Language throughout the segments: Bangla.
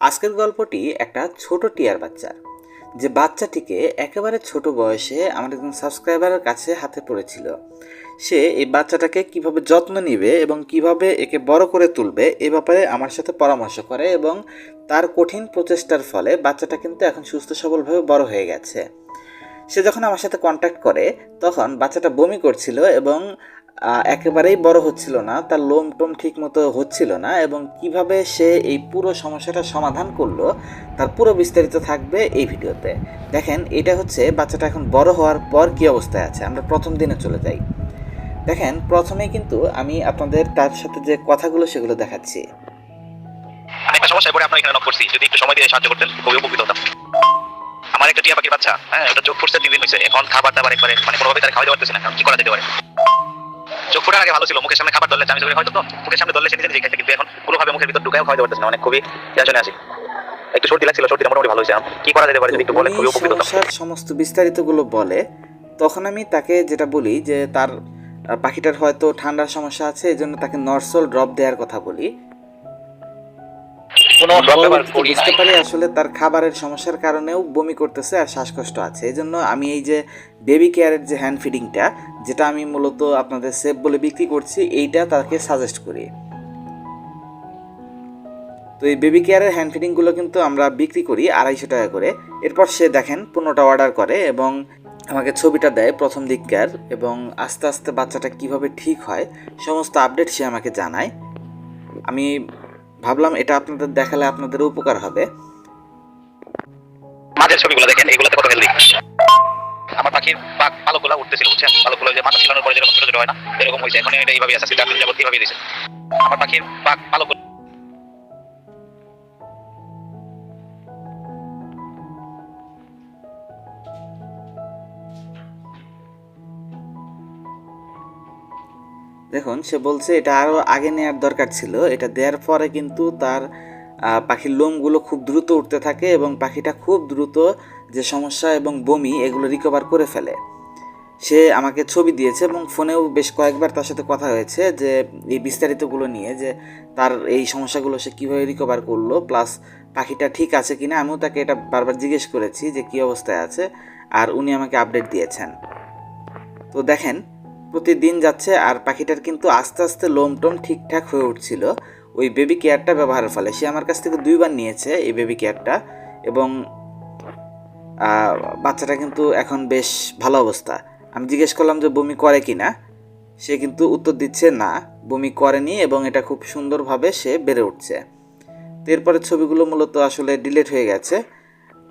আজকের গল্পটি একটা ছোট টিয়ার বাচ্চার, যে বাচ্চাটিকে একেবারে ছোট বয়সে আমার একজন সাবস্ক্রাইবারের কাছে হাতে পড়েছিল। সে এই বাচ্চাটাকে কীভাবে যত্ন নেবে এবং কীভাবে একে বড় করে তুলবে এ ব্যাপারে আমার সাথে পরামর্শ করে এবং তার কঠিন প্রচেষ্টার ফলে বাচ্চাটা কিন্তু এখন সুস্থ সবলভাবে বড় হয়ে গেছে। সে যখন আমার সাথে কন্ট্যাক্ট করে, তখন বাচ্চাটা বমি করছিল এবং একেবারেই বড় হচ্ছিল না, তার লোম টোম ঠিক মতো হচ্ছিল না এবং কীভাবে সে এই পুরো সমস্যাটা সমাধান করল, তার পুরো বিস্তারিত থাকবে এই ভিডিওতে। দেখেন, এটা হচ্ছে বাচ্চাটা এখন বড় হওয়ার পর কি অবস্থায় আছে, আমরা প্রথম দিনে চলে যাই। দেখেন, প্রথমেই কিন্তু আমি আপনাদের তার সাথে যে কথাগুলো সেগুলো দেখাচ্ছি। আমার একটা টিয়া পাখির বাচ্চা হ্যাঁ ওটা চোখ ফুটছে তিন দিন হয়েছে এখন খাবার দাবার একবারে মানে কোনোভাবে তার খাওয়াতে পারতেছে না, কি করা যেতে পারে? চোখ ফোটার আগে ভালো ছিল, মুখের সামনে খাবার ধরলে আমি হয়তো মুখের সামনে ধরলে সে নিজে খাইছে কিন্তু এখন কোনোভাবে মুখের ভিতর ঢুকায় খাওয়াতে পারতেছে না, অনেক খুবই টেনশনে আছি। একটু সর্দি লাগছিল, সর্দিটা মোটামুটি ভালো হয়েছে কি করা যেতে পারে যদি একটু বলেন, খুবই উপকৃত হতাম সমস্ত বিস্তারিতগুলো বলে, তখন আমি তাকে যেটা বলি যে তার পাখিটার হয়তো ঠান্ডার সমস্যা আছে এই জন্য তাকে নর্সল ড্রপ দেওয়ার কথা বলি। কোনো ব্যবহার করি বুঝতে। পারি আসলে তার খাবারের সমস্যার কারণেও বমি করতেছে আর শ্বাসকষ্ট আছে। এই জন্য আমি এই যে বেবি কেয়ারের যে হ্যান্ড ফিডিংটা যেটা আমি মূলত আপনাদের সেফ বলে বিক্রি করছি এইটা তাকে সাজেস্ট করি। তো এই বেবি কেয়ারের হ্যান্ড ফিডিংগুলো কিন্তু আমরা বিক্রি করি আড়াইশো টাকা করে। এরপর সে দেখেন পনেরোটা অর্ডার করে এবং আমাকে ছবিটা দেয় প্রথম দিককার এবং আস্তে আস্তে বাচ্চাটা কীভাবে ঠিক হয় সমস্ত আপডেট সে আমাকে জানায়। আমি ভাবলাম এটা আপনাদের দেখালে আপনাদের উপকার হবে। মাঝের ছবিগুলো দেখেন এগুলোতে কত হেলদি আমার পাখির পাক পালকগুলো উঠতেছিল, বুঝছেন? পালকগুলো যে মাথা ছিলানোর পরে যেরকম ছোট ছোট হয় না, এরকম হয়েছে এখন এটা এইভাবে আছে চার দিন যাবত এইভাবে আমার পাখির পাক পালক দেখুন, সে বলছে এটা আরও আগে নেওয়ার দরকার ছিল। এটা দেওয়ার পরে কিন্তু তার পাখির লোমগুলো খুব দ্রুত উঠতে থাকে এবং পাখিটা খুব দ্রুত যে সমস্যা এবং বমি, এগুলো রিকভার করে ফেলে। সে আমাকে ছবি দিয়েছে এবং ফোনেও বেশ কয়েকবার তার সাথে কথা হয়েছে যে, এই বিস্তারিতগুলো নিয়ে যে তার এই সমস্যাগুলো সে কীভাবে রিকভার করল প্লাস পাখিটা ঠিক আছে কিনা, আমিও তাকে এটা বারবার জিজ্ঞেস করেছি যে কী অবস্থায় আছে, আর উনি আমাকে আপডেট দিয়েছেন। তো দেখেন প্রতিদিন যাচ্ছে আর পাখিটার কিন্তু আস্তে আস্তে লোম টোম ঠিকঠাক হয়ে উঠছিল। ওই বেবি কেয়ারটা ব্যবহারের ফলে। সে আমার কাছ থেকে দুইবার নিয়েছে এই বেবি কেয়ারটা এবং বাচ্চাটা কিন্তু এখন বেশ ভালো অবস্থা। আমি জিজ্ঞেস করলাম যে, বমি করে কি না সে কিন্তু উত্তর দিচ্ছে, না, বমি করেনি এবং এটা খুব সুন্দরভাবে সে বেড়ে উঠছে। তো এরপরে ছবিগুলো মূলত আসলে ডিলেট হয়ে গেছে।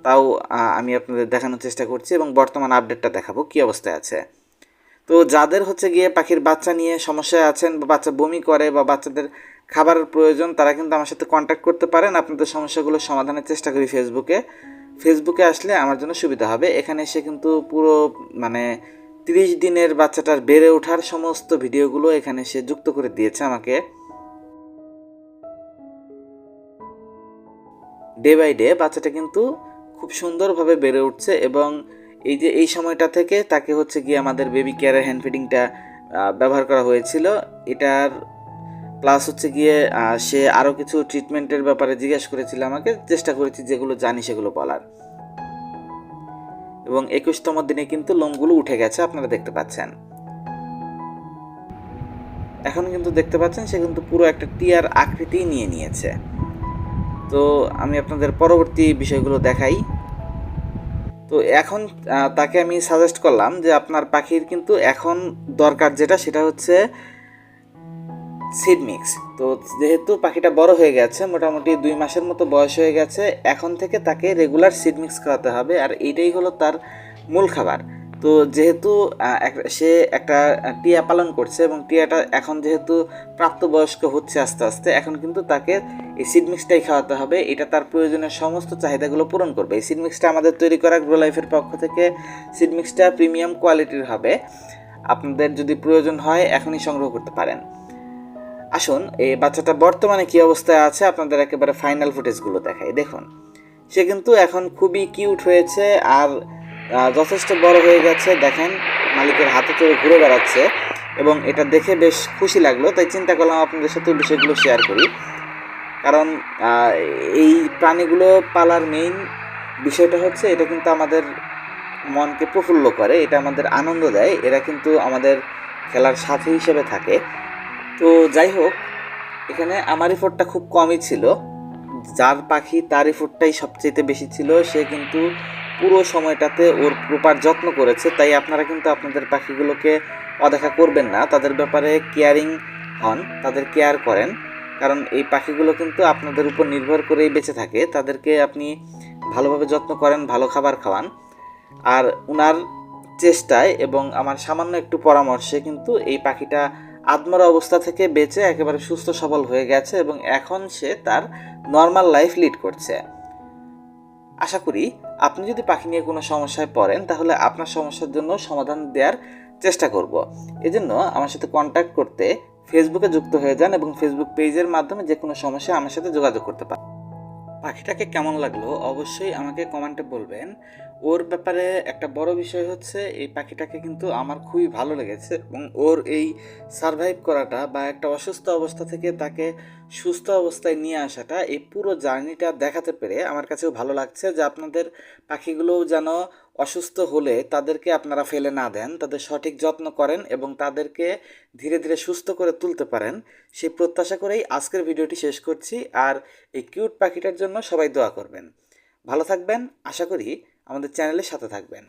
তাও আমি আপনাদের দেখানোর চেষ্টা করছি এবং বর্তমান আপডেটটা দেখাবো। কী অবস্থায় আছে? তো যাদের হচ্ছে গিয়ে পাখির বাচ্চা নিয়ে সমস্যায় আছেন বা বাচ্চা বমি করে বা বাচ্চাদের খাবারের প্রয়োজন, তারা কিন্তু আমার সাথে কন্ট্যাক্ট করতে পারেন। আপনাদের সমস্যাগুলো সমাধানের চেষ্টা করি ফেসবুকে ফেসবুকে আসলে আমার জন্য সুবিধা হবে। এখানে এসে কিন্তু পুরো মানে তিরিশ দিনের বাচ্চাটার বেড়ে ওঠার সমস্ত ভিডিওগুলো এখানে সে যুক্ত করে দিয়েছে আমাকে। ডে বাই ডে বাচ্চাটা কিন্তু খুব সুন্দরভাবে বেড়ে উঠছে এবং এই যে এই সময়টা থেকে তাকে হচ্ছে গিয়ে আমাদের বেবি কেয়ারের হ্যান্ড ফিডিংটা ব্যবহার করা হয়েছিল। এটার প্লাস হচ্ছে গিয়ে সে আরও কিছু ট্রিটমেন্টের ব্যাপারে জিজ্ঞেস করেছিল আমাকে, চেষ্টা করেছি যেগুলো জানি সেগুলো বলার। এবং একুশতম দিনে কিন্তু লোমগুলো উঠে গেছে, আপনারা দেখতে পাচ্ছেন। এখন কিন্তু দেখতে পাচ্ছেন, সে কিন্তু পুরো একটা টিয়ার আকৃতি নিয়ে নিয়েছে। তো আমি আপনাদের পরবর্তী বিষয়গুলো দেখাই। তো এখন তাকে আমি সাজেস্ট করলাম যে আপনার পাখির কিন্তু এখন দরকার যেটা, সেটা হচ্ছে সিড মিক্স তো যেহেতু পাখিটা বড় হয়ে গেছে, মোটামুটি দুই মাসের মতো বয়স হয়ে গেছে, এখন থেকে তাকে রেগুলার সিড মিক্স খাওয়াতে হবে। আর এইটাই হলো তার মূল খাবার। তো যেহেতু সে একটা টিয়া পালন করছে এবং টিয়াটা এখন যেহেতু প্রাপ্তবয়স্ক হচ্ছে আস্তে আস্তে, এখন কিন্তু তাকে এই সিড মিক্সটাই খাওয়াতে হবে। এটা তার প্রয়োজনের সমস্ত চাহিদাগুলো পূরণ করবে। এই সিড মিক্সটা আমাদের তৈরি করা গ্রো লাইফের পক্ষ থেকে সিড মিক্সটা প্রিমিয়াম কোয়ালিটির হবে। আপনাদের যদি প্রয়োজন হয়, এখনই সংগ্রহ করতে পারেন। আসুন, এই বাচ্চাটা বর্তমানে কী অবস্থায় আছে, আপনাদের একেবারে ফাইনাল ফুটেজগুলো দেখাই। দেখুন, সে কিন্তু এখন খুবই কিউট হয়েছে আর যথেষ্ট বড় হয়ে গেছে, দেখেন, মালিকের হাতে চড়ে ঘুরে বেড়াচ্ছে এবং এটা দেখে বেশ খুশি লাগল, তাই চিন্তা করলাম আপনাদের সাথে বিষয়গুলো শেয়ার করি। কারণ এই প্রাণীগুলো পালার মেইন বিষয়টা হচ্ছে, এটা কিন্তু আমাদের মনকে প্রফুল্ল করে, এটা আমাদের আনন্দ দেয়, এরা কিন্তু আমাদের খেলার সাথী হিসেবে থাকে। তো যাই হোক, এখানে আমার এফোর্টটা খুব কমই ছিল, যার পাখি তার এফোর্টটাই সবচেয়ে বেশি ছিল, সে কিন্তু পুরো সময়টাতে ওর প্রপার যত্ন করেছে, তাই আপনারা কিন্তু আপনাদের পাখিগুলোকে অদেখা করবেন না। তাদের ব্যাপারে কেয়ারিং হন, তাদের কেয়ার করেন। কারণ এই পাখিগুলো কিন্তু আপনাদের উপর নির্ভর করেই বেঁচে থাকে। তাদেরকে আপনি ভালোভাবে যত্ন করেন, ভালো খাবার খাওয়ান। আর ওনার চেষ্টায় এবং আমার সামান্য একটু পরামর্শে কিন্তু এই পাখিটা আত্মরা অবস্থা থেকে বেঁচে একেবারে সুস্থ সবল হয়ে গেছে এবং এখন সে তার নর্মাল লাইফ লিড করছে। আশা করি আপনি যদি পাখি নিয়ে কোনো সমস্যায় পড়েন, তাহলে আপনার সমস্যার জন্য সমাধান দেওয়ার চেষ্টা করব। এজন্য আমার সাথে কন্ট্যাক্ট করতে ফেসবুকে যুক্ত হয়ে যান এবং ফেসবুক পেজের মাধ্যমে যে কোনো সমস্যা আমার সাথে যোগাযোগ করতে পারেন। পাখিটাকে কেমন লাগল অবশ্যই আমাকে কমেন্টে বলবেন। ওর ব্যাপারে একটা বড় বিষয় হচ্ছে, এই পাখিটাকে কিন্তু আমার খুবই ভালো লেগেছে এবং ওর এই সারভাইভ করাটা বা একটা অসুস্থ অবস্থা থেকে তাকে সুস্থ অবস্থায় নিয়ে আসাটা, এই পুরো জার্নিটা দেখাতে পেরে আমার কাছেও ভালো লাগছে যে আপনাদের পাখিগুলোও যেন অসুস্থ হলে তাদেরকে আপনারা ফেলে না দেন, তাদের সঠিক যত্ন করেন এবং তাদেরকে ধীরে ধীরে সুস্থ করে তুলতে পারেন। সেই প্রত্যাশা করেই আজকের ভিডিওটি শেষ করছি। আর এই কিউট পাখিটার জন্য সবাই দোয়া করবেন। ভালো থাকবেন, আশা করি আমাদের চ্যানেলের সাথে থাকবেন।